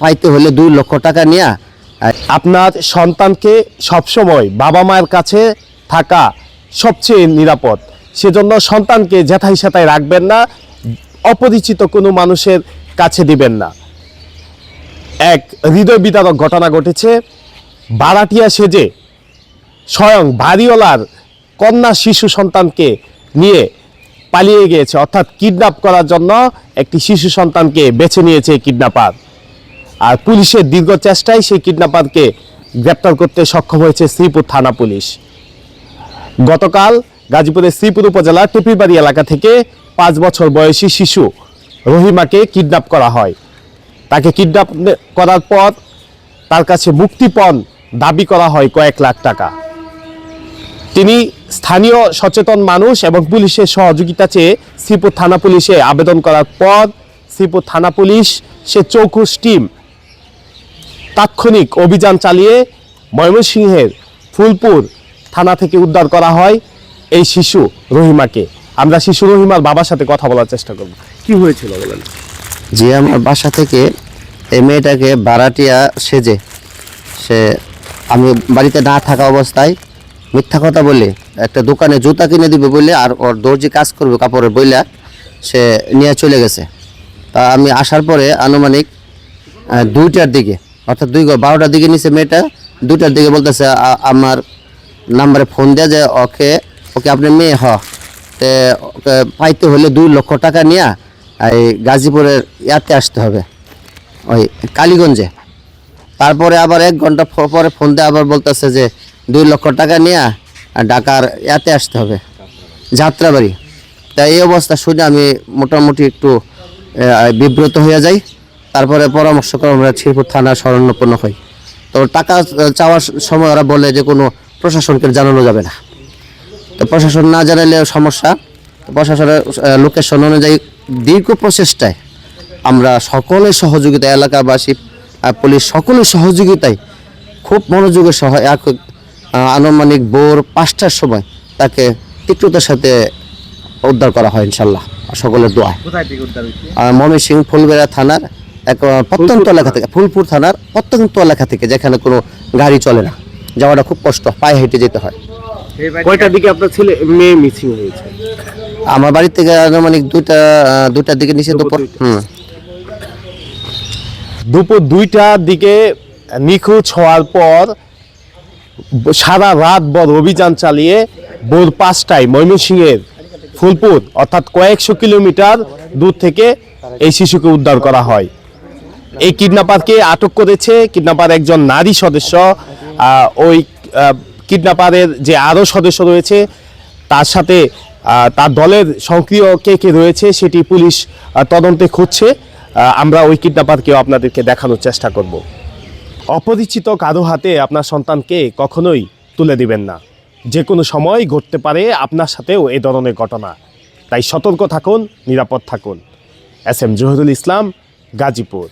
পাইতে হলে দুই লক্ষ টাকা নিয়ে আপনার সন্তানকে সবসময় বাবা মায়ের কাছে থাকা সবচেয়ে নিরাপদ। সেজন্য সন্তানকে যেথায় সেথায় রাখবেন না, অপরিচিত কোনো মানুষের কাছে দিবেন না। এক হৃদয় বিদারক ঘটনা ঘটেছে, বারাটিয়া সেজে স্বয়ং বাড়িওয়ালার কন্যা শিশু সন্তানকে নিয়ে পালিয়ে গিয়েছে, অর্থাৎ কিডন্যাপ করার জন্য একটি শিশু সন্তানকে বেছে নিয়েছে কিডন্যাপার। আর পুলিশের দীর্ঘ চেষ্টায় সেই কিডন্যাপারকে গ্রেপ্তার করতে সক্ষম হয়েছে শ্রীপুর থানা পুলিশ। গতকাল গাজীপুরের শ্রীপুর উপজেলার টেপিবাড়ি এলাকা থেকে পাঁচ বছর বয়সী শিশু রহিমাকে কিডন্যাপ করা হয়। তাকে কিডন্যাপ করার পর তার কাছে মুক্তিপণ দাবি করা হয় কয়েক লাখ টাকা। তিনি স্থানীয় সচেতন মানুষ এবং পুলিশের সহযোগিতা চেয়ে শ্রীপুর থানা পুলিশে আবেদন করার পর শ্রীপুর থানা পুলিশ সে চৌকুশ টিম তাৎক্ষণিক অভিযান চালিয়ে ময়মনসিংহের ফুলপুর থানা থেকে উদ্ধার করা হয় এই শিশু রহিমাকে। আমরা শিশু রহিমার বাবার সাথে কথা বলার চেষ্টা করব। কি হয়েছিল বলেন? যে আমার বাসা থেকে এই মেয়েটাকে বারাটিয়া সেজে, সে আমি বাড়িতে না থাকা অবস্থায় মিথ্যা কথা বলে একটা দোকানে জুতা কিনে দিবে বলে আর ওর দর্জি কাজ করবে কাপড়ের বইলা, সে নিয়ে চলে গেছে। তা আমি আসার পরে আনুমানিক দুইটার দিকে অর্থাৎ দুই বারোটার দিকে নিচে মেয়েটা, দুইটার দিকে বলতেছে আমার নাম্বারে ফোন দেয়া যে ওকে ওকে আপনি মেয়ে হ। তে ওকে পাইতে হলে দুই লক্ষ টাকা নিয়ে এই গাজীপুরের ইয়াতে আসতে হবে, ওই কালীগঞ্জে। তারপরে আবার এক ঘণ্টা পরে ফোন দিয়ে আবার বলতেছে যে, দুই লক্ষ টাকা নিয়ে ঢাকার ইয়াতে আসতে হবে, যাত্রাবাড়ি। তাই এই অবস্থা শুনে আমি মোটামুটি একটু বিব্রত হয়ে যাই। তারপরে পরামর্শ করে আমরা শ্রীপুর থানা শরণাপন্ন হই। তো টাকা চাওয়ার সময় ওরা বলে যে কোনো প্রশাসনকে জানানো যাবে না। তো প্রশাসন না জানালে সমস্যা। প্রশাসনের লোকেশন অনুযায়ী দীর্ঘ প্রচেষ্টায় আমরা সকলের সহযোগিতা এলাকাবাসী পুলিশ সকলের সহযোগিতায় খুব মনোযোগের সহ এক আনুমানিক ভোর পাঁচটার সময় তাকে তীক্ষ্ণতার সাথে উদ্ধার করা হয় ইনশাল্লাহ সকলের দোয়ায়। ময়মনসিংহ ফুলবেড়া থানার এক প্রত্যন্ত এলাকা থেকে ফুলপুর থানার প্রত্যন্ত এলাকা থেকে যেখানে কোনো গাড়ি চলে না যাওয়াটা খুব কষ্ট পায়ে হেঁটে যেতে হয়। কয়টার দিকে আপনার ছেলে মেয়ে মিসিং হয়েছে? আমার বাড়ি থেকে আনুমানিক দুইটা দুইটার দিকে নিচে দুপুর হুম। দুপুর দুইটার দিকে নিখোঁজ হওয়ার পর সারা রাত বড় অভিযান চালিয়ে ভোর পাঁচটায় ময়মনসিংহের ফুলপুর অর্থাৎ কয়েকশো কিলোমিটার দূর থেকে এই শিশুকে উদ্ধার করা হয়। এই কিডন্যাপারকে আটক করেছে কিডন্যাপার একজন নারী সদস্য। ওই কিডন্যাপারের যে আরও সদস্য রয়েছে, তার সাথে তার দলের সক্রিয় কে কে রয়েছে সেটি পুলিশ তদন্তে খুঁজছে। আমরা ওই কিডন্যাপারকেও আপনাদেরকে দেখানোর চেষ্টা করব। অপরিচিত কারও হাতে আপনার সন্তানকে কখনোই তুলে দিবেন না। যে কোনো সময় ঘটতে পারে আপনার সাথেও এ ধরনের ঘটনা। তাই সতর্ক থাকুন, নিরাপদ থাকুন। S M Zahirul Islam, Gazipur.